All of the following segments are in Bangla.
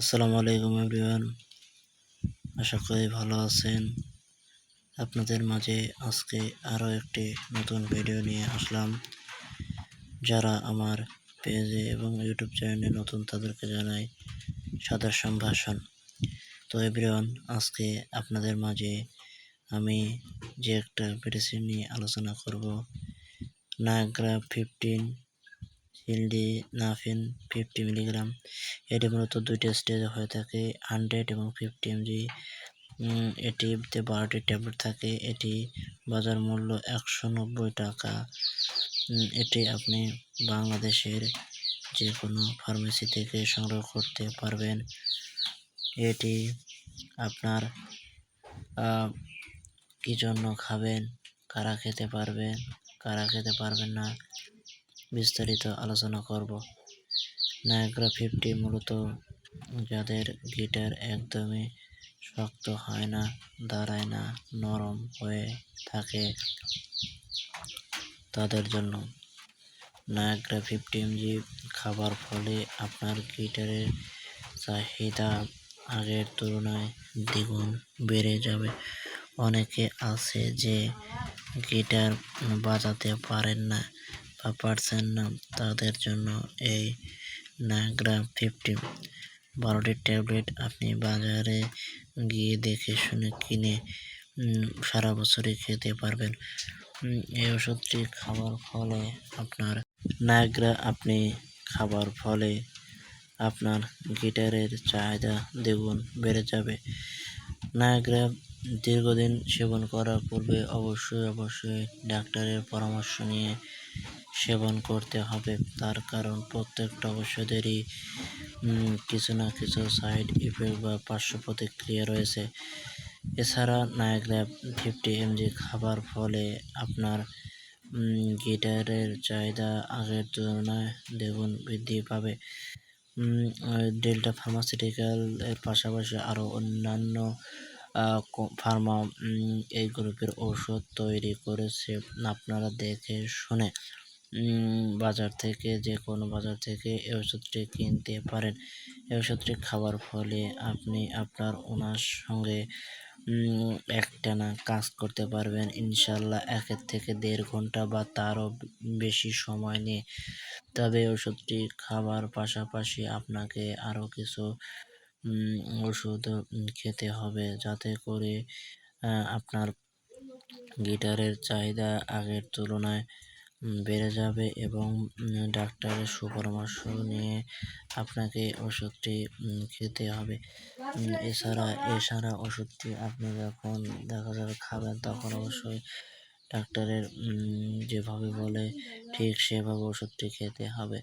আসসালামু আলাইকুম এভরিওয়ান। আশা করি ভালো আছেন। আপনাদের মাঝে আজকে আরও একটি নতুন ভিডিও নিয়ে আসলাম। যারা আমার পেজে এবং ইউটিউব চ্যানেলে নতুন তাদেরকে জানাই সাদর সম্ভাষণ। তো এভরিওয়ান, আজকে আপনাদের মাঝে আমি যে একটা মেডিসিন নিয়ে আলোচনা করব Nagra fifteen sildenafil fifty milligram. এটি মূলত দুইটা স্টেজে হয়ে থাকে হান্ড্রেড এবং ফিফটি এমজি এটিতে বারোটি ট্যাবলেট থাকে, এটি বাজার মূল্য একশো নব্বই টাকা। এটি আপনি বাংলাদেশের যে কোনো ফার্মেসি থেকে সংগ্রহ করতে পারবেন। এটি আপনার কী জন্য খাবেন, কারা খেতে পারবেন, কারা খেতে পারবেন না বিস্তারিত আলোচনা করব। নায়গ্রা ফিফটি মূলত যাদের গিটার একদমই শক্ত হয় না, দাঁড়ায় না, নরম হয়ে থাকে তাদের জন্য। নায়গ্রা ফিফটি এমজি খাবার ফলে আপনার গিটারের চাহিদা আগের তুলনায় দ্বিগুণ বেড়ে যাবে। অনেকে আছে যে গিটার বাজাতে পারেন না। বা পারছেন না তাদের জন্য এই নাগ্রা ফিফটি বারোটি ট্যাবলেট আপনি বাজারে গিয়ে দেখে শুনে কিনে সারা বছরই খেতে পারবেন। এই ওষুধটি খাবার ফলে আপনার নাগ্রা আপনি খাবার ফলে আপনার গিটারের চাহিদা দ্বিগুণ বেড়ে যাবে। নাগ্রা দীর্ঘদিন সেবন করার পূর্বে অবশ্যই অবশ্যই ডাক্তারের পরামর্শ নিয়ে সেবন করতে হবে। তার কারণ প্রত্যেকটা ওষুধেরই কিছু না কিছু সাইড ইফেক্ট বা পার্শ্ব প্রতিক্রিয়া রয়েছে। এছাড়া নায়াগ্রা ফিফটি এমজি খাবার ফলে আপনার গিটারের চাহিদা আগের তুলনায় দ্বিগুণ বৃদ্ধি পাবে। ডেল্টা ফার্মাসিউটিক্যাল এর পাশাপাশি আরও অন্যান্য ফার্মা এই গ্রুপের ঔষধ তৈরি করেছে। আপনারা দেখে শুনে বাজার থেকে যে কোনো বাজার থেকে এই ওষুধটি কিনতে পারেন। এই ওষুধটি খাওয়ার ফলে আপনি আপনার ওনার সঙ্গে একটানা কাজ করতে পারবেন। ইনশাল্লাহ একের থেকে দেড় ঘণ্টা বা তারও বেশি সময় নিয়ে। তবে ওষুধটি খাবার পাশাপাশি আপনাকে আরও কিছু ওষুধ খেতে হবে যাতে করে আপনার গিটারের চাহিদা আগের তুলনায় বেড়ে যাবে এবং ডাক্তারের সুপরামর্শ নিয়ে আপনাকে ওষুধটি খেতে হবে। এছাড়া এছাড়া ওষুধটি আপনি যখন দেখা যাবে খাবেন তখন অবশ্যই ডাক্তারের যেভাবে বলে ঠিক সেভাবে ওষুধটি খেতে হবে।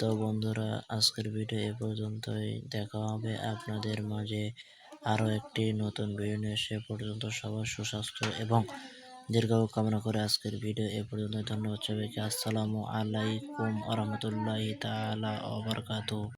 তো বন্ধুরা, আজকের ভিডিও এ পর্যন্তই। দেখা হবে আপনাদের মাঝে আরও একটি নতুন ভিডিও নিয়ে। সে পর্যন্ত সবার সুস্বাস্থ্য এবং দীর্ঘায়ু কামনা করে আজকের ভিডিও এ পর্যন্ত ধন্যবাদ সবাইকে। আসসালামু আলাইকুম আহমতুল্লাহ তালা তালা